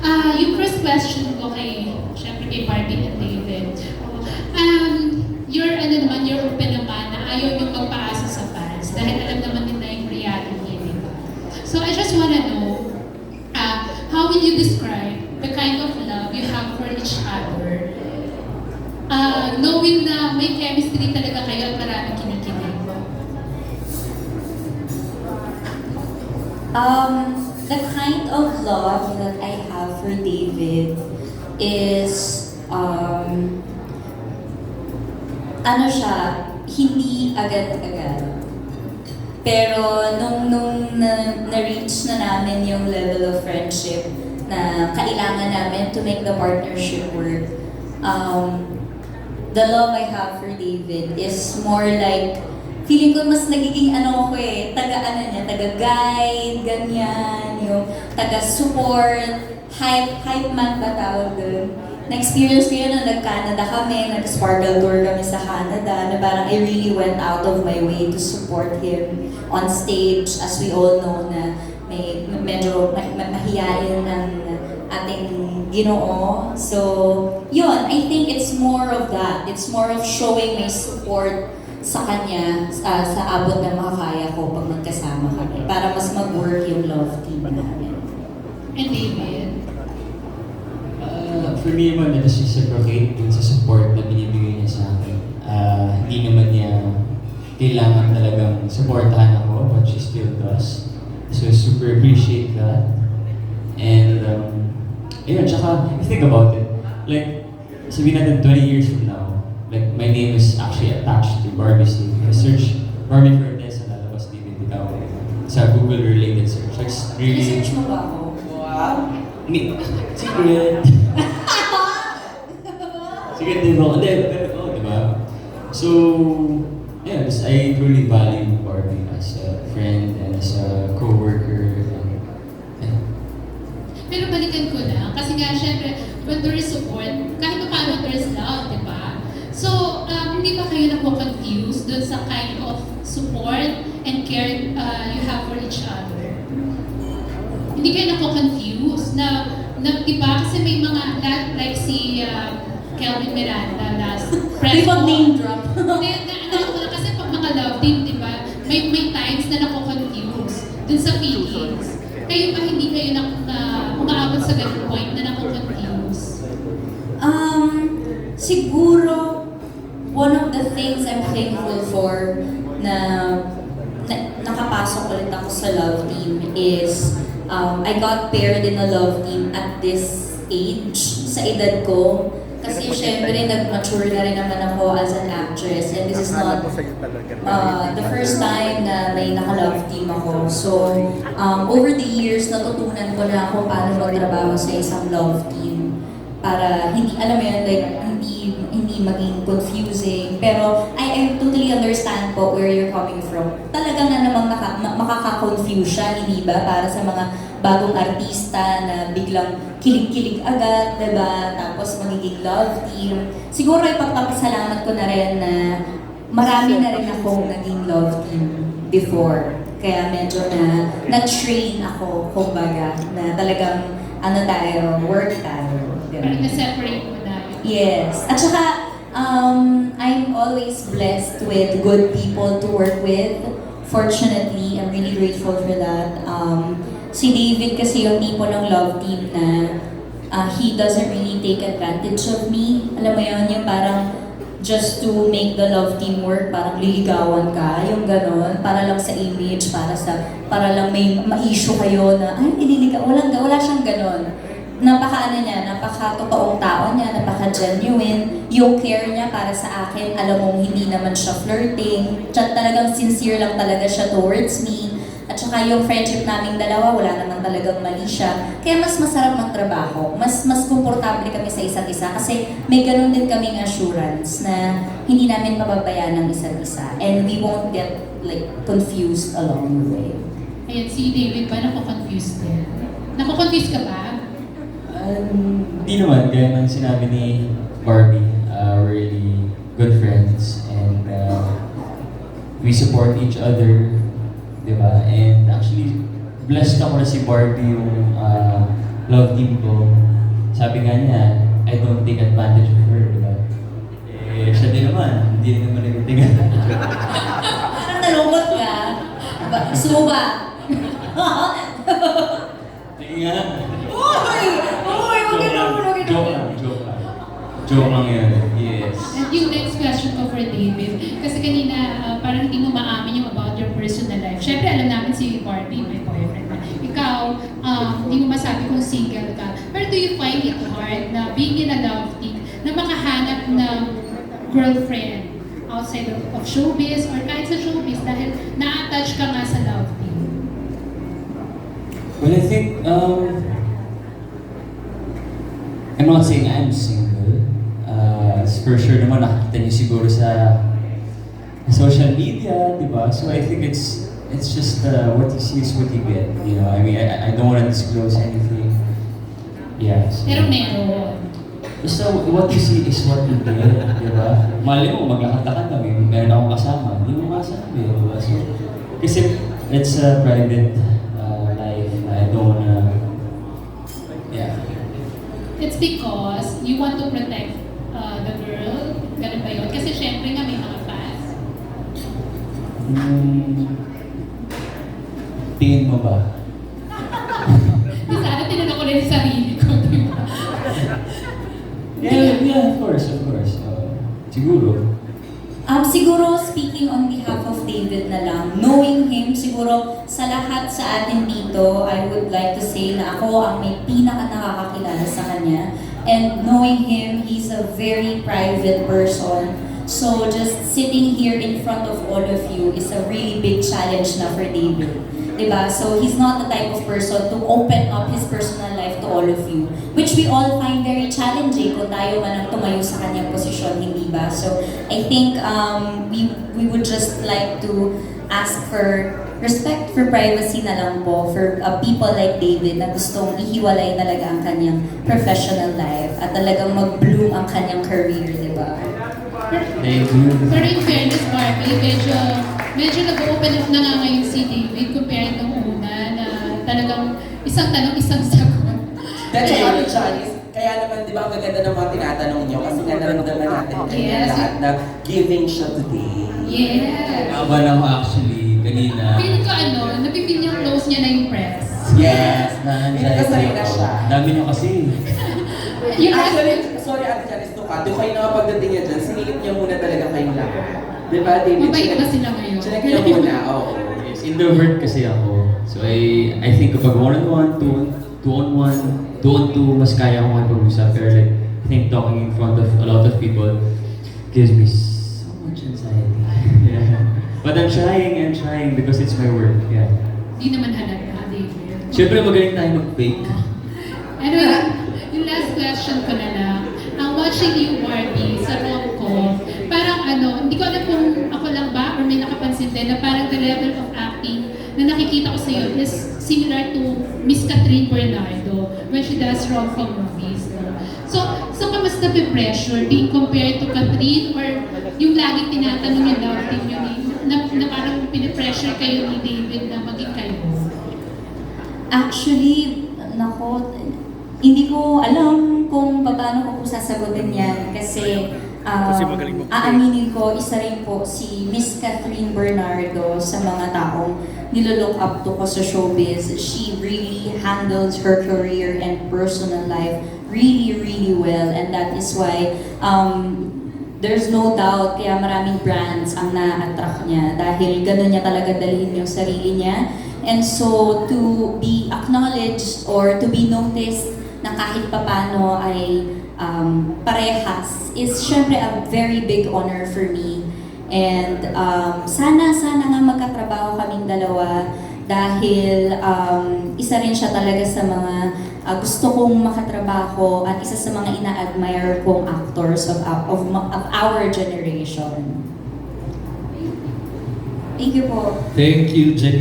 Ah, yung first question ko kay, syempre kay Barbie and David. Um, you're, ano naman, you're open naman na ayaw yung magpaasa sa fans dahil alam naman nila yung reality, di ba? So I just wanna know, ah, how will you describe the kind of love you have for each other? Ah, knowing na may chemistry talaga kayo at maraming kinikilig. Um, the kind of love that I have for David is, um, ano siya, hindi agad-agad. Pero nung, nung na, na-reach na namin yung level of friendship na kailangan namin to make the partnership work, um, the love I have for David is more like, feeling ko mas nagiging ano ko eh, taga ano niya, taga guide, ganyan, yung taga support, hype, hype man ba tawag dun. Na-experience ko yun nung nag-Canada kami, nag-sparkle tour kami sa Canada, na parang I really went out of my way to support him on stage, as we all know na may medyo ma- ma- mahiyain ang ating ginoo. So, yun, I think it's more of that. It's more of showing my support sa kanya sa, sa abot na makakaya ko pag magkasama kami para mas mag-work yung love team namin. And David? Uh, for me naman, na reciprocate dun sa support na binibigay niya sa akin. Uh, hindi naman niya kailangan talagang supportahan ako, but she still does. So, I super appreciate that. And, um, yun, tsaka, if you think about it, like, sabihin natin 20 years from now, my name is actually attached to Barbie's name. I search Barbie Fernandez, lalabas David Ikaw sa Google related search. Like, really... Research mo ba ako? Wow! Ni- Secret! Secret din mo. Hindi, pero oo, di ba? So, yeah, I truly value Barbie as a friend and as a co-worker. And, yeah. Pero balikan ko na, kasi nga, syempre, when there is support, kahit pa paano there is love, di ba? So, um, hindi ba kayo napo-confuse dun sa kind of support and care uh, you have for each other? Hindi kayo napo-confuse na, na di ba? Kasi may mga, like si uh, Kelvin Miranda last Di ba name drop? Na, ano ko lang kasi pag mga love team, di ba? May, may times na napo-confuse dun sa feelings. Kayo ba hindi kayo na, na umaabot sa ganung point na napo-confuse? Um, siguro, one of the things I'm thankful for na, na nakapasok ulit ako sa love team is um, I got paired in a love team at this age, sa edad ko. Kasi syempre, nag-mature na rin naman ako as an actress and this is not uh, the first time na may naka-love team ako. So, um, over the years, natutunan ko na ako paano magtrabaho sa isang love team para hindi, alam mo yun, like, hindi, maging confusing. Pero, I, I totally understand po where you're coming from. Talaga nga namang naka, ma- makaka-confuse siya, hindi ba? Para sa mga bagong artista na biglang kilig-kilig agad, diba? Tapos magiging love team. Siguro ipagpapasalamat ko na rin na marami na rin akong naging love team before. Kaya medyo na na-train ako, kumbaga, na talagang ano tayo, work tayo. Parang Diba? na-separate mo na. Yes. At saka, um, I'm always blessed with good people to work with. Fortunately, I'm really grateful for that. Um, si David kasi yung tipo ng love team na uh, he doesn't really take advantage of me. Alam mo yun, yung parang just to make the love team work, parang liligawan ka, yung ganon, para lang sa image, para sa, para lang may ma-issue kayo na, ay, nililigaw, wala, wala siyang ganon. Napaka ano niya, napaka totoong tao niya, napaka genuine, yung care niya para sa akin, alam mong hindi naman siya flirting, Tsaka talagang sincere lang talaga siya towards me, at saka yung friendship naming dalawa, wala naman talagang mali siya. Kaya mas masarap magtrabaho. Mas mas komportable kami sa isa't isa kasi may ganun din kaming assurance na hindi namin mababayan ng isa't isa. And we won't get like confused along the way. Ayan, si David ba napo-confuse din? Napo-confuse ka ba? Um, Hindi naman, gaya ng sinabi ni Barbie, uh, we're really good friends and uh, we support each other, di ba? And actually, blessed ako na si Barbie yung uh, love team ko, sabi nga niya, I don't take advantage of her, di ba? Eh, siya din naman, hindi naman nag-take advantage. Parang nalungkot ka. Ba, gusto mo ba? Sige nga. Uy! Uy! Huwag lang, naman, huwag ka joke lang, joke lang. Joke lang yun, yes. And yung next question ko for David, kasi kanina uh, parang hindi mo maamin yung about your personal life. Siyempre alam namin si Barbie, may boyfriend na. Ikaw, um, hindi mo masabi kung single ka. Pero do you find it hard na being in a love team, na makahanap ng girlfriend outside of, of showbiz or kahit sa showbiz dahil na-attach ka nga sa love team? Well, I think, um, I'm not saying I'm single. Uh, for sure naman nakikita niyo siguro sa social media, di ba? So I think it's it's just uh, what you see is what you get. You know, I mean, I, I don't want to disclose anything. Yeah. so- Pero meron. Basta what you see is what you get, di ba? Mali mo, maglakad-lakad kami, meron akong kasama, hindi mo masabi, di ba? So, kasi it's a private It's because you want to protect uh, the girl. Ganun ba yun? Kasi syempre nga may mga fans. Hmm, tingin mo ba? Sana tinanong ko rin yung sarili ko, di ba? Yeah, yeah, of course, of course. Uh, siguro. Um, siguro, speaking on behalf of David na lang, knowing him, siguro sa lahat sa atin dito, I would like to say na ako ang may pinaka nakakakilala sa kanya. And knowing him, he's a very private person. So just sitting here in front of all of you is a really big challenge na for David. Diba? So he's not the type of person to open up his personal life to all of you. Which we all find very challenging kung tayo man ang tumayo sa kanyang posisyon, hindi ba? So I think um, we, we would just like to ask for respect for privacy na lang po for uh, people like David na gustong ihiwalay talaga ang kanyang professional life at talagang mag-bloom ang kanyang career, di ba? Thank you. Pero in fairness, Barbie, medyo, medyo nag-open up na nga ngayon si David compared nung una na talagang isang tanong, isang sagot. Dahil Kaya- ano, Janice, kaya naman, di ba, ang gaganda ng mga tinatanong niyo kasi nga naramdaman natin Yes. lahat na giving siya today. Yes. Laban ako actually kanina. Feeling ko ano, napipil niya close niya na yung press. Yes! Na-anxiety na ako. siya. Dami niyo kasi. Actually, sorry Ate Janice, cut. Yung kayo na pagdating niya dyan, sinilip niya muna talaga kayong lahat. Di ba, David? Mabait ba sila ngayon? Chinek niya muna, oo. Yes, introvert kasi ako. So I I think kapag one-on-one, two, two-on-one, two-on-two, mas kaya akong makipag-usap. Pero like, I think talking in front of a lot of people gives me so much anxiety. yeah. But I'm trying, I'm trying because it's my work. Yeah. Di naman halata, David. Siyempre magaling tayo mag-fake. Anyway, yung last question ko na lang. Ang watching you, Barbie, sa rom-com, parang ano, hindi ko alam kung ako lang ba or may nakapansin din na parang the level of acting na nakikita ko sa iyo is similar to Miss Catherine Bernardo when she does rom-com movies. No? So, saan ka mas nape-pressure being compared to Catherine or yung laging tinatanong yung love team yun eh, na, na parang pinipressure kayo ni David na maging kayo? Actually, nako, hindi ko alam kung paano ko sasagutin yan kasi um, aaminin ko, isa rin po si Miss Catherine Bernardo sa mga taong nilolook up to ko sa showbiz. She really handles her career and personal life really, really well and that is why um, there's no doubt kaya maraming brands ang na-attract niya dahil ganun niya talaga dalhin yung sarili niya. And so to be acknowledged or to be noticed na kahit papano ay um, parehas is syempre a very big honor for me. And um, sana, sana nga magkatrabaho kaming dalawa dahil um, isa rin siya talaga sa mga uh, gusto kong makatrabaho at isa sa mga ina-admire kong actors of, of, of our generation. Thank you po. Thank you, Jenny.